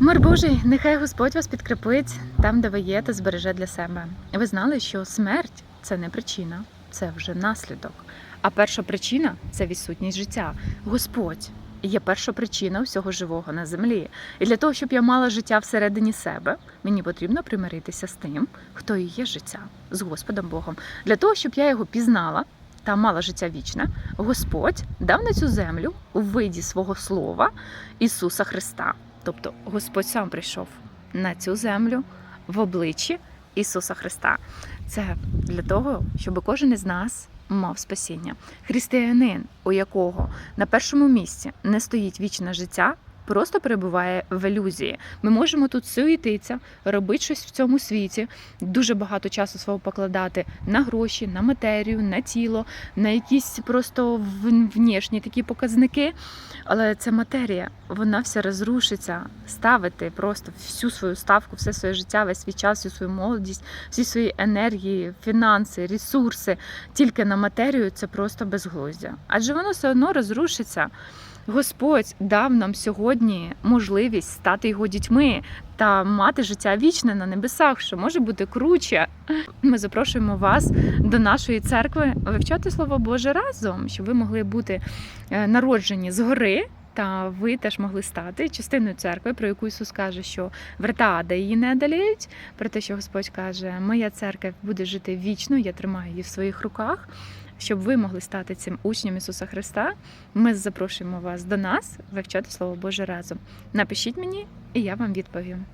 Мир Божий, нехай Господь вас підкріпить там, де ви є, та збереже для себе. Ви знали, що смерть це не причина, це вже наслідок. А перша причина це відсутність життя. Господь є перша причина всього живого на землі. І для того, щоб я мала життя всередині себе, мені потрібно примиритися з тим, хто і є життя, з Господом Богом. Для того, щоб я його пізнала та мала життя вічне, Господь дав на цю землю у виді свого слова Ісуса Христа. Тобто Господь сам прийшов на цю землю в обличчі Ісуса Христа. Це для того, щоб кожен із нас мав спасіння. Християнин, у якого на першому місці не стоїть вічне життя. Просто перебуває в ілюзії. Ми можемо тут суетитися, робити щось в цьому світі, дуже багато часу свого покладати на гроші, на матерію, на тіло, на якісь просто в- внешні такі показники. Але ця матерія, вона вся розрушиться. Ставити просто всю свою ставку, все своє життя, весь свій час, всю свою молодість, всі свої енергії, фінанси, ресурси тільки на матерію це просто безглуздя. Адже воно все одно розрушиться. Господь дав нам сьогодні можливість стати його дітьми та мати життя вічне на небесах, що може бути круче. Ми запрошуємо вас до нашої церкви вивчати слово Боже разом, щоб ви могли бути е, народжені згори. Та ви теж могли стати частиною церкви, про яку Ісус каже, що врата ада її не одоліють, про те, що Господь каже, моя церква буде жити вічно, я тримаю її в своїх руках. Щоб ви могли стати цим учнем Ісуса Христа, ми запрошуємо вас до нас вивчати Слово Боже разом. Напишіть мені, і я вам відповім.